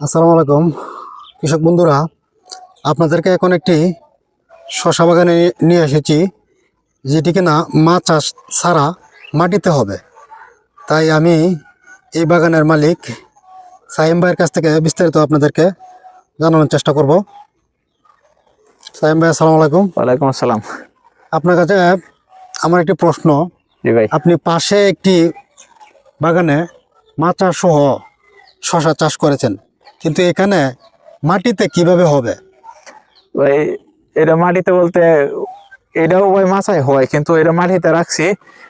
আসসালামু আলাইকুম। কৃষক বন্ধুরা আপনাদেরকে এখন একটি শশা বাগানে নিয়ে- এসেছি যেটি কিনা মা চাষ ছাড়া মাটিতে হবে। তাই আমি এই বাগানের মালিক সাইম ভাইয়ের কাছ থেকে বিস্তারিত আপনাদেরকে জানানোর চেষ্টা করব। সাইম ভাই আসসালামু আলাইকুম। ওয়ালাইকুম আসসালাম। আপনার কাছে আমার একটি প্রশ্ন। ভাই। আপনি পাশে একটি বাগানে মাচা সহ শশা চাষ করেছেন। কিন্তু এখানে মাটিতে কীভাবে হবে? ভাই এটা মাটিতে বলতে এটাও ভাই মাছাই হয় কিন্তু এটা মাটিতে রাখছি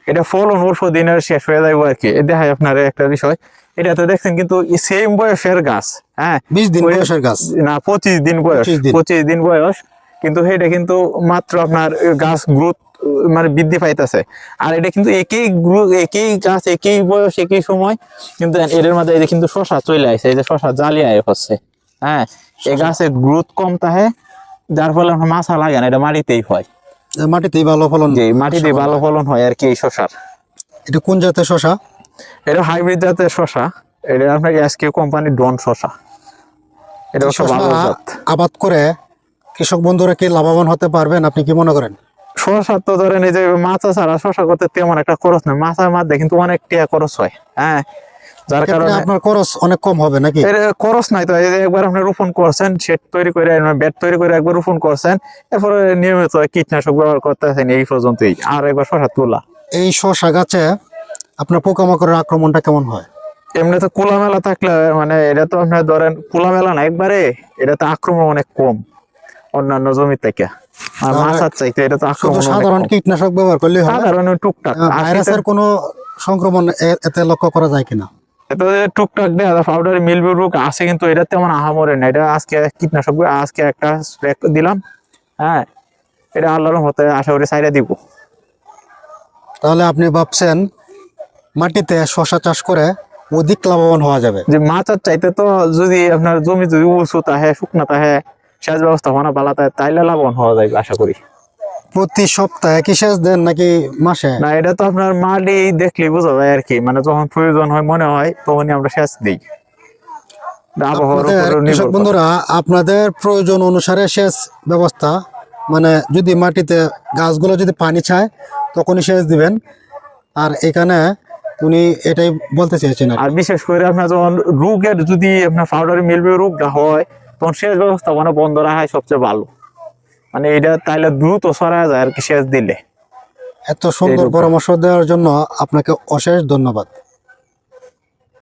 এটা ফলন অল্প দিনের শেষ হয়ে যাবে আর কি। দেখায় আপনার একটা বিষয়। এটা তো দেখছেন কিন্তু সেম বয়সের গাছ হ্যাঁ? বিশ দিন বয়সের গাছ। না পঁচিশ দিন বয়স পঁচিশ দিন। বয়স। কিন্তু সেটা কিন্তু মাত্র আপনার গাছ গ্রোথ মানে বৃদ্ধি পাইতেছে। আর এটা কিন্তু একই গ্রুপ একই গাছ একই বয়স একই সময় কিন্তু এদের মধ্যে এই যে কিন্তু শশা চলে আসে এই যে শশা জালি আয় হচ্ছে। হ্যাঁ এই গাছের গ্রোথ কম থাকে যার ফলে মাছা লাগে না এটা মাটিতেই হয়। মাটিতেই ভালো ফলন যে মাটিতে ভালো ফলন হয় আর কি এই শশার। এটা কোন জাতের শশা? এটা হাইব্রিড জাতের শশা। এটা আপনার এসকে কোম্পানি ডন শশা। এটা ভালো জাত। আবাদ করে কৃষক বন্ধুরা কি লাভবান হতে পারবেন আপনি কি মনে করেন? শশা তো ধরেন এই যে মাছা ছাড়া শশা করতে তেমন একটা খরচ নেই। মাছার মধ্যে কিন্তু অনেক টাকা খরচ হয় হ্যাঁ? যার কারণে আপনার খরচ অনেক কম হবে নাকি? খরচ নাই তো এই যে একবার আপনি রোপণ করছেন তৈরি করে বেড তৈরি করে একবার রোপণ করছেন এরপরে নিয়মিত কীটনাশক ব্যবহার করতেছেন এই পর্যন্তই। আর একবার শশা তোলা। এই শশা গাছে আপনার পোকামাকড়ের আক্রমণটা কেমন হয়? এমনি তো খোলামেলা থাকলে মানে এটা তো আপনার ধরেন খোলামেলা না একবারে। এটা তো আক্রমণ অনেক কম অন্যান্য জমি থেকে। আর তাহলে চাইতে এটা তো শুধু সাধারণ কীটনাশক ব্যবহার করলেই হবে। সাধারণ টুকটাক। ভাইরাসের কোনো সংক্রমণ এতে লক্ষ্য করা যায় কিনা? এটা টুকটাক দেখা যায় পাউডার মিলবে রোগ আছে কিন্তু এটা তেমন আহামরে না। এটা আজকে কীটনাশক আজকে একটা স্প্রে দিলাম হ্যাঁ এটা আল্লাহর মতে আশা করি সাইডে দিব। তাহলে আপনি ভাবছেন মাটিতে শশা চাষ করে অধিক লাভবান হওয়া যাবে? যে মাছার চাইতে তো যদি আপনার জমি যদি উঁচু তাহে শুকনা তাহে সেচ ব্যবস্থাপনা ভালো তাহে তাইলে লাভবান হওয়া যাবে আশা করি। প্রতি সপ্তাহে কি সেচ দেন নাকি মাসে? না এটা তো আপনার মাটি দেখলেই বোঝা যায় আর কি। মানে যখন প্রয়োজন হয় মনে হয় তখনই আমরা সেচ দিই। কৃষক বন্ধুরা আপনাদের প্রয়োজন অনুসারে সেচ ব্যবস্থা মানে যদি মাটিতে গাছগুলো যদি পানি চায় তখনই সেচ দিবেন। আর এখানে উনি এটাই বলতে চেয়েছেন আর বিশেষ করে আপনার যখন রোগের যদি আপনার পাউডারে মিলবে রোগটা হয় তখন সেচ ব্যবস্থাপনা বন্ধ রাখাই সবচেয়ে ভালো। মানে এটা তাহলে দ্রুত সরা যায় আর কি সেচ দিলে। এত সুন্দর পরামর্শ দেওয়ার জন্য আপনাকে অশেষ ধন্যবাদ।